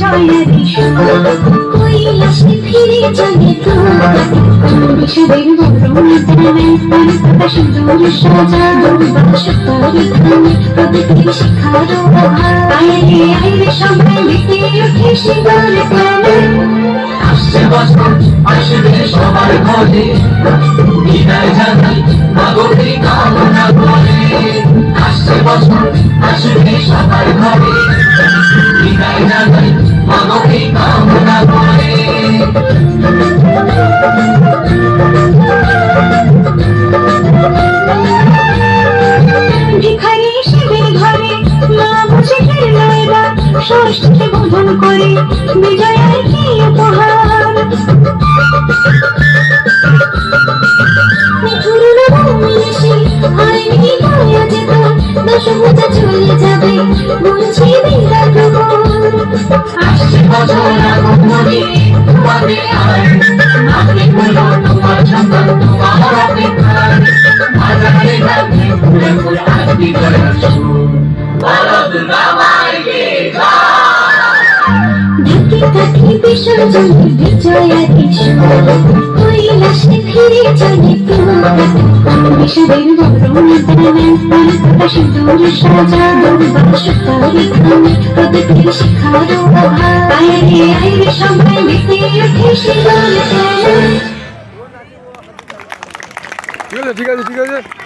জন্মের বিজয়ারি কৈলাসে ফিরে চলে পরিপাতা সিঁদুর সাজা দুর্বাস পরিধানে প্রদীপের শিখারো আইরে আইরে সবাই মেতে ওঠে শিবার গানে আসছে বছর আসবে সবার ঘরে বিদায় জানাই মাগরি কামনা করে আসছে বছর আসবে সবার ঘরে। মা ফিরলো এবার ষষ্ঠীকে বোধন করে বিজয়ের কি উপহার? চলে যাবে বলছি বিদায় প্রভু কাঠি বিসর্জনে বিজয়া কিশোর কৈলাসে ফিরে চলে বিষবের বরণ সিঁদুর সাজা দুর্বাস পরিধানে প্রদীপের শিখারো আইরে আইরে সবাই মেতে ঠিক আছে ঠিক আছে ঠিক আছে।